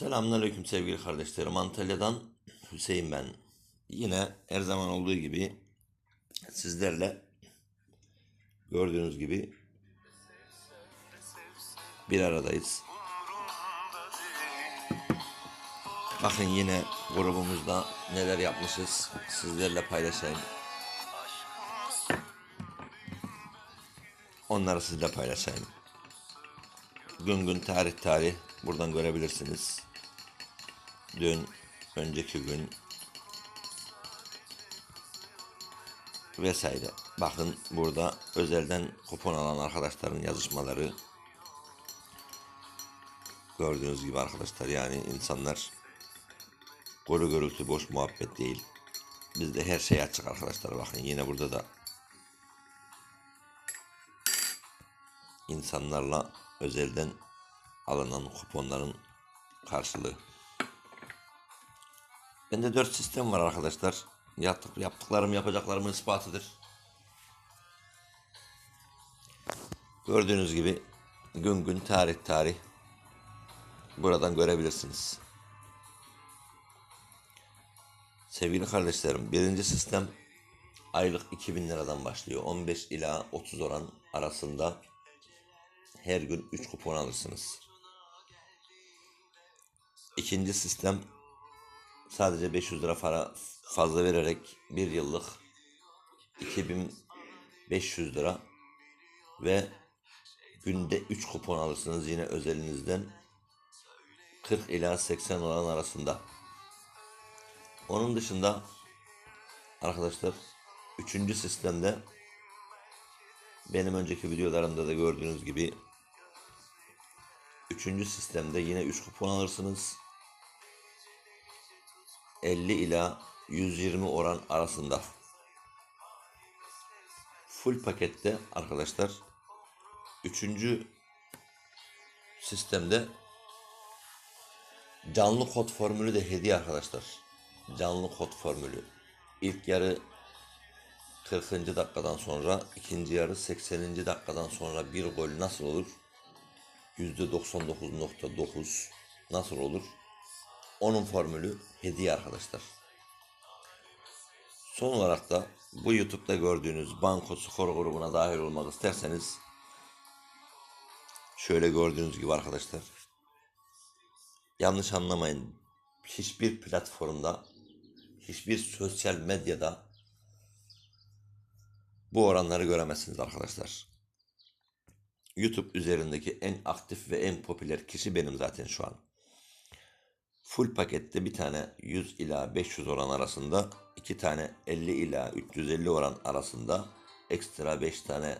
Selamünaleyküm sevgili kardeşlerim. Antalya'dan Hüseyin ben. Yine her zaman olduğu gibi sizlerle gördüğünüz gibi bir aradayız. Bakın yine grubumuzda neler yapmışız sizlerle paylaşayım. Onları sizle paylaşayım. Gün gün tarih tarih buradan görebilirsiniz. Dün, önceki gün vesaire. Bakın burada özelden kupon alan arkadaşların yazışmaları gördüğünüz gibi arkadaşlar yani insanlar golü gürültü boş muhabbet değil. Bizde her şey açık arkadaşlar bakın yine burada da insanlarla özelden alınan kuponların karşılığı. Bende 4 sistem var arkadaşlar. Yaptık, yaptıklarım yapacaklarımın ispatıdır. Gördüğünüz gibi gün gün tarih tarih buradan görebilirsiniz. Sevgili kardeşlerim birinci sistem aylık 2000 liradan başlıyor. 15 ila 30 oran arasında her gün 3 kupon alırsınız. İkinci sistem sadece 500 lira para fazla vererek bir yıllık 2500 lira ve günde 3 kupon alırsınız yine özelinizden 40 ila 80 oran arasında. Onun dışında arkadaşlar üçüncü sistemde benim önceki videolarımda da gördüğünüz gibi Üçüncü sistemde yine 3 kupon alırsınız. 50 ila 120 oran arasında. Full pakette arkadaşlar üçüncü sistemde canlı kod formülü de hediye arkadaşlar. Canlı kod formülü. İlk yarı 40. dakikadan sonra, ikinci yarı 80. dakikadan sonra bir gol nasıl olur? %99.9 nasıl olur? Onun formülü hediye arkadaşlar. Son olarak da bu YouTube'da gördüğünüz banko skor grubuna dahil olmak isterseniz şöyle gördüğünüz gibi arkadaşlar yanlış anlamayın hiçbir platformda hiçbir sosyal medyada bu oranları göremezsiniz arkadaşlar. YouTube üzerindeki en aktif ve en popüler kişi benim zaten şu an. Full pakette bir tane 100 ila 500 oran arasında, iki tane 50 ila 350 oran arasında, ekstra 5 tane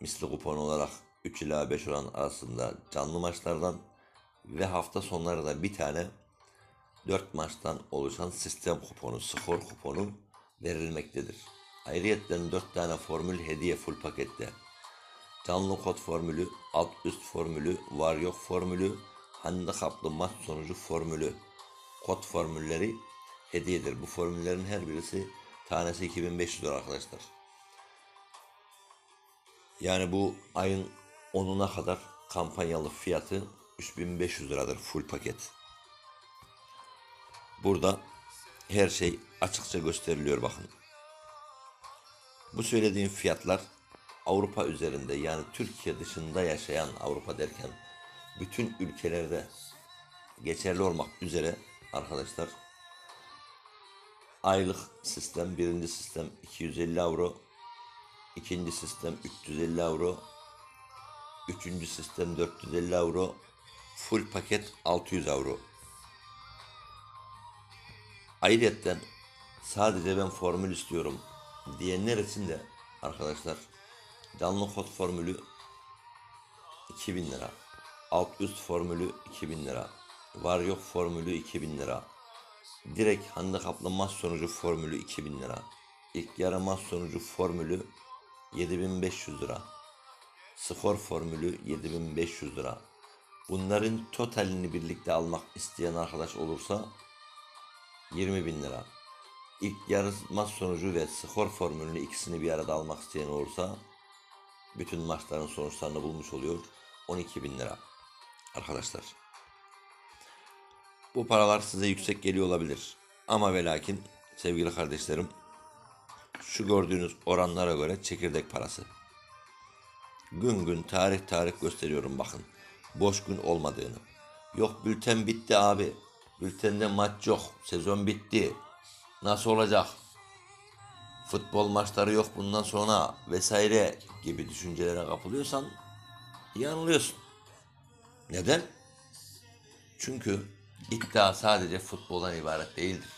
misli kupon olarak 3 ila 5 oran arasında canlı maçlardan ve hafta sonları da bir tane 4 maçtan oluşan sistem kuponu, skor kuponu verilmektedir. Ayrıyeten 4 tane formül hediye full pakette. Canlı kod formülü, alt üst formülü, var yok formülü, handikaplı maç sonucu formülü, kod formülleri hediyedir. Bu formüllerin her birisi tanesi 2500 lira arkadaşlar. Yani bu ayın 10'una kadar kampanyalı fiyatı 3500 liradır full paket. Burada her şey açıkça gösteriliyor bakın. Bu söylediğim fiyatlar Avrupa üzerinde yani Türkiye dışında yaşayan Avrupa derken bütün ülkelerde geçerli olmak üzere arkadaşlar aylık sistem birinci sistem 250 euro ikinci sistem 350 euro üçüncü sistem 450 euro full paket 600 euro ayrıca sadece ben formül istiyorum diyenler için de arkadaşlar Canlı kod formülü 2000 lira. Alt üst formülü 2000 lira. Var yok formülü 2000 lira. Direkt handikaplı maç sonucu formülü 2000 lira. İlk yarı maç sonucu formülü 7500 lira. Skor formülü 7500 lira. Bunların totalini birlikte almak isteyen arkadaş olursa 20 bin lira. İlk yarı maç sonucu ve skor formülünü ikisini bir arada almak isteyen olursa bütün maçların sonuçlarını bulmuş oluyor. 12 bin lira arkadaşlar. Bu paralar size yüksek geliyor olabilir. Ama ve lakin sevgili kardeşlerim şu gördüğünüz oranlara göre çekirdek parası. Gün gün tarih tarih gösteriyorum bakın. Boş gün olmadığını. Yok bülten bitti abi. Bültende maç yok. Sezon bitti. Nasıl olacak? Futbol maçları yok bundan sonra vesaire gibi düşüncelere kapılıyorsan yanılıyorsun. Neden? Çünkü iddia sadece futboldan ibaret değildir.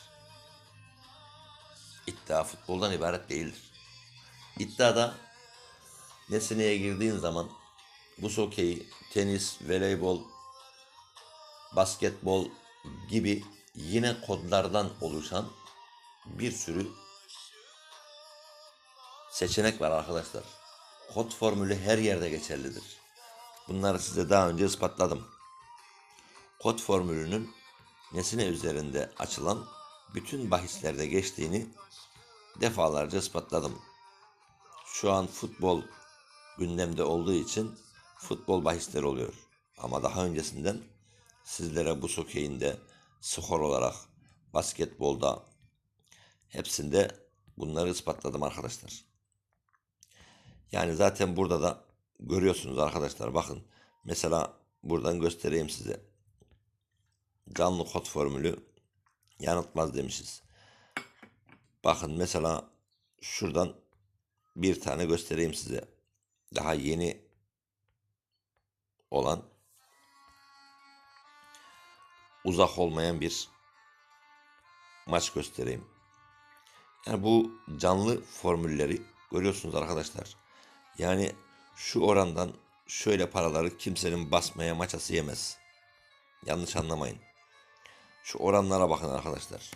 İddia futboldan ibaret değildir. İddiada Nesne'ye girdiğin zaman bu hokeyi, tenis, voleybol, basketbol gibi yine kodlardan oluşan bir sürü seçenek var arkadaşlar. Kod formülü her yerde geçerlidir. Bunları size daha önce ispatladım. Kod formülünün nesine üzerinde açılan bütün bahislerde geçtiğini defalarca ispatladım. Şu an futbol gündemde olduğu için futbol bahisleri oluyor. Ama daha öncesinden sizlere bu sokeyinde skor olarak basketbolda hepsinde bunları ispatladım arkadaşlar. Yani zaten burada da görüyorsunuz arkadaşlar bakın. Mesela buradan göstereyim size. Canlı kod formülü yanıltmaz demişiz. Bakın mesela şuradan bir tane göstereyim size. Daha yeni olan uzak olmayan bir maç göstereyim. Yani bu canlı formülleri görüyorsunuz arkadaşlar. Yani şu orandan şöyle paraları kimsenin basmaya maçası yemez. Yanlış anlamayın. Şu oranlara bakın arkadaşlar.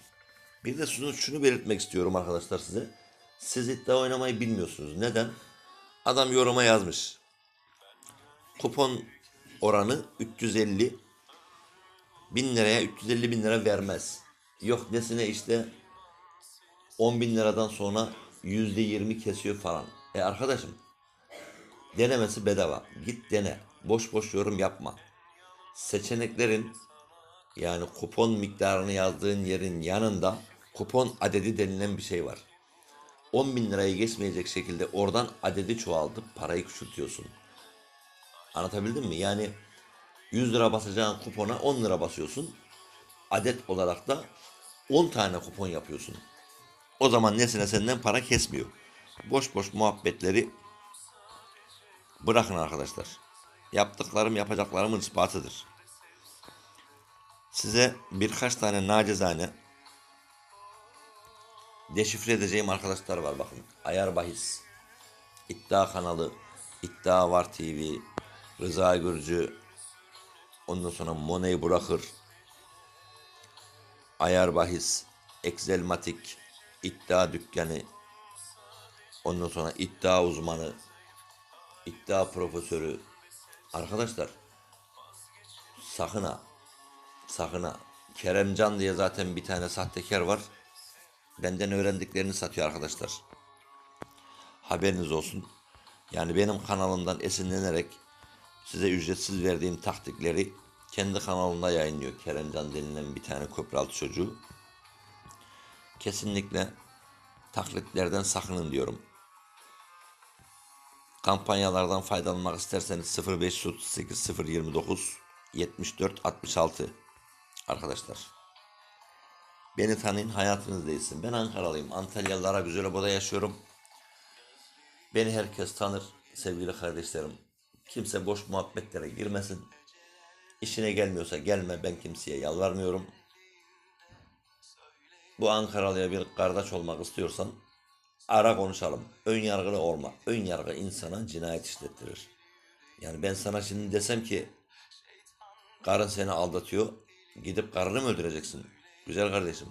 Bir de şunu, şunu belirtmek istiyorum arkadaşlar size. Siz iddia oynamayı bilmiyorsunuz. Neden? Adam yoruma yazmış. Kupon oranı 350 bin liraya 350 bin lira vermez. Yok nesine işte 10 bin liradan sonra yüzde 20 kesiyor falan. E arkadaşım denemesi bedava. Git dene. Boş boş yorum yapma. Seçeneklerin yani kupon miktarını yazdığın yerin yanında kupon adedi denilen bir şey var. 10 bin lirayı geçmeyecek şekilde oradan adedi çoğaltıp parayı küçültüyorsun. Anlatabildim mi? Yani 100 lira basacağın kupona 10 lira basıyorsun. Adet olarak da 10 tane kupon yapıyorsun. O zaman nesine senden para kesmiyor. Boş boş muhabbetleri bırakın arkadaşlar. Yaptıklarım yapacaklarımın ispatıdır. Size birkaç tane nacizane deşifre edeceğim arkadaşlar var bakın. Ayar Bahis, İddia kanalı, İddia Var TV, Rıza Gürcü, ondan sonra Money Bırakır, Ayar Bahis, Excelmatik, İddia Dükkanı, ondan sonra İddia Uzmanı, İddia Profesörü. Arkadaşlar sakın ha, sakın ha. Keremcan diye zaten bir tane sahtekar var. Benden öğrendiklerini satıyor arkadaşlar. Haberiniz olsun. Yani benim kanalımdan esinlenerek size ücretsiz verdiğim taktikleri kendi kanalında yayınlıyor. Keremcan denilen bir tane köpraltı çocuğu. Kesinlikle taklitlerden sakının diyorum. Kampanyalardan faydalanmak isterseniz 0538 029 74 66 arkadaşlar. Beni tanıyın hayatınız değilsin. Ben Ankaralıyım. Antalyalılara güzel obada yaşıyorum. Beni herkes tanır sevgili kardeşlerim. Kimse boş muhabbetlere girmesin. İşine gelmiyorsa gelme ben kimseye yalvarmıyorum. Bu Ankaralıya bir kardeş olmak istiyorsan ara konuşalım. Ön yargılı olma. Ön yargı insana cinayet işlettirir. Yani ben sana şimdi desem ki karın seni aldatıyor. Gidip karını mı öldüreceksin? Güzel kardeşim.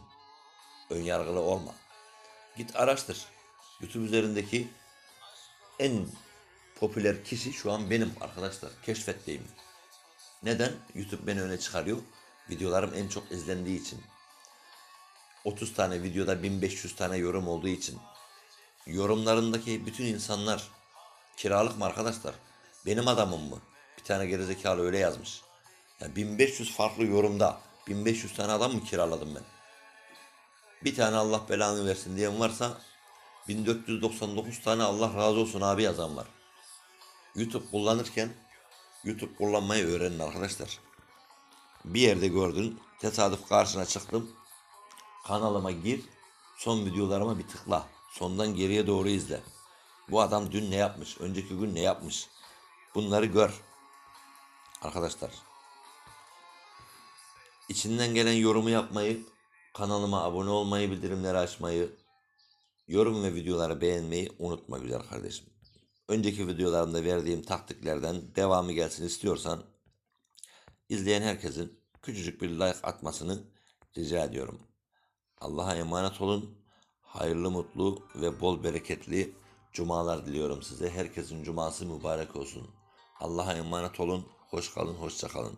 Ön yargılı olma. Git araştır. YouTube üzerindeki en popüler kişi şu an benim arkadaşlar. Keşfetteyim. Neden? YouTube beni öne çıkarıyor. Videolarım en çok izlendiği için. 30 tane videoda 1500 tane yorum olduğu için. Yorumlarındaki bütün insanlar kiralık mı arkadaşlar? Benim adamım mı? Bir tane gerizekalı öyle yazmış. Yani 1500 farklı yorumda 1500 tane adam mı kiraladım ben? Bir tane Allah belanı versin diyen varsa 1499 tane Allah razı olsun abi yazan var. YouTube kullanırken YouTube kullanmayı öğrenin arkadaşlar. Bir yerde gördün, tesadüf karşına çıktım. Kanalıma gir, son videolarıma bir tıkla. Sondan geriye doğru izle. Bu adam dün ne yapmış, önceki gün ne yapmış. Bunları gör. Arkadaşlar. İçinden gelen yorumu yapmayı, kanalıma abone olmayı, bildirimleri açmayı, yorum ve videoları beğenmeyi unutma güzel kardeşim. Önceki videolarımda verdiğim taktiklerden devamı gelsin istiyorsan izleyen herkesin küçücük bir like atmasını rica ediyorum. Allah'a emanet olun. Hayırlı, mutlu ve bol bereketli cumalar diliyorum size. Herkesin cuması mübarek olsun. Allah'a emanet olun. Hoş kalın, hoşça kalın.